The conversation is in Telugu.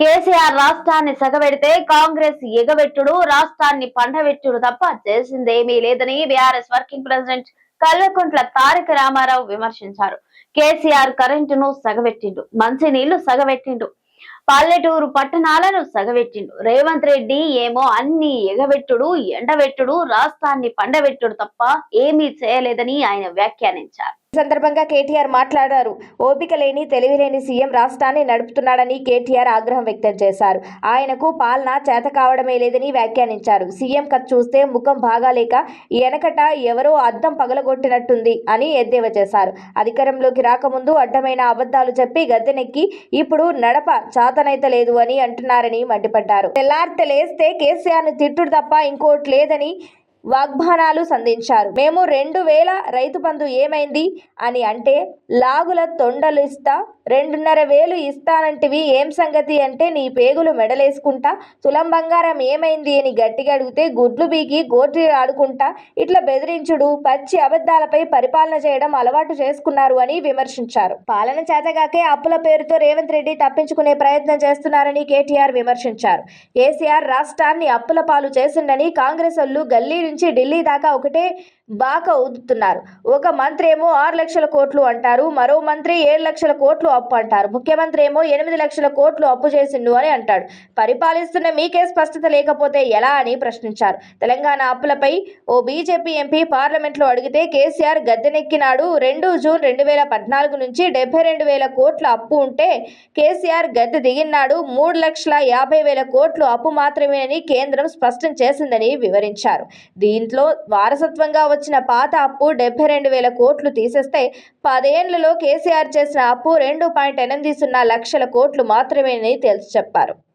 కేసీఆర్ రాష్ట్రాన్ని సగబెడితే కాంగ్రెస్ ఎగబెట్టుడు రాష్ట్రాన్ని పండబెట్టుడు తప్ప చేసిందేమీ లేదని BRS working president Kalvakuntla Taraka Rama Rao విమర్శించారు. కేసీఆర్ కరెంటును సగబెట్టిండు మంచినీళ్ళు సగబెట్టిండు పల్లెటూరు పట్టణాలను సగబెట్టిండు రేవంత్ రెడ్డి ఏమో అన్ని ఎగబెట్టుడు ఎండబెట్టుడు రాష్ట్రాన్ని పండబెట్టుడు తప్ప ఏమీ చేయలేదని ఆయన వ్యాఖ్యానించారు. సందర్భంగా కేటీఆర్ మాట్లాడారు. ఓపిక లేని తెలివిలేని సీఎం రాష్ట్రాన్ని నడుపుతున్నాడని కేటీఆర్ ఆగ్రహం వ్యక్తం చేశారు. ఆయనకు పాలన చేత కావడమే లేదని వ్యాఖ్యానించారు. సీఎం కథ చూస్తే ముఖం బాగాలేక వెనకట ఎవరో అద్దం పగలగొట్టినట్టుంది అని ఎద్దేవా చేశారు. అధికారంలోకి రాకముందు అడ్డమైన అబద్ధాలు చెప్పి గద్దెనెక్కి ఇప్పుడు నడప చాతనైతే లేదు అని అంటున్నారని మండిపడ్డారు. తెల్లార్తె లేస్తే కేసీఆర్ను తిట్టుడు తప్ప ఇంకోటి లేదని వాగ్బానాలు సంధించారు. మేము రెండు వేల రైతు బంధు ఏమైంది? అని అంటే లాగుల తొండలు ఇస్తా రెండున్నర వేలు ఇస్తానంటివి ఏం సంగతి అంటే నీ పేగులు మెడలేసుకుంటా తులం బంగారం ఏమైంది అని గట్టిగా అడిగితే గుడ్లు బీకి గోటి ఆడుకుంటా ఇట్లా బెదిరించుడు పచ్చి అబద్ధాలపై పరిపాలన చేయడం అలవాటు చేసుకున్నారు అని విమర్శించారు. పాలన చేతగాకే అప్పుల పేరుతో రేవంత్ రెడ్డి తప్పించుకునే ప్రయత్నం చేస్తున్నారని కేటీఆర్ విమర్శించారు. కేసీఆర్ రాష్ట్రాన్ని అప్పుల పాలు చేసిండని కాంగ్రెస్ వాళ్ళు గల్లీ నుంచి ఢిల్లీ దాకా ఒకటే బాక ఊదుతున్నారు. ఒక మంత్రి ఏమో ఆరు లక్షల కోట్లు అంటారు మరో మంత్రి ఏడు లక్షల కోట్లు అప్పు అంటారు. ముఖ్యమంత్రి ఏమో ఎనిమిది లక్షల కోట్లు అప్పు చేసిండు అని అంటాడు. పరిపాలిస్తున్న మీకే స్పష్టత లేకపోతే ఎలా అని ప్రశ్నించారు. తెలంగాణ అప్పులపై ఓ బీజేపీ ఎంపీ పార్లమెంట్లో అడిగితే కేసీఆర్ గద్దెనెక్కినాడు. రెండు జూన్ రెండు వేల పద్నాలుగు నుంచి డెబ్బై రెండు వేల కోట్ల అప్పు ఉంటే కేసీఆర్ గద్దె దిగినాడు మూడు లక్షల యాభై వేల కోట్లు అప్పు మాత్రమేనని కేంద్రం స్పష్టం చేసిందని వివరించారు. దీంట్లో వారసత్వంగా వచ్చిన పాత అప్పు డెబ్బై రెండు వేల కోట్లు తీసేస్తే పదేళ్ళలో కేసీఆర్ చేసిన అప్పు రెండు పాయింట్ ఎనిమిది సున్నా లక్షల కోట్లు మాత్రమేనని తేల్చి చెప్పారు.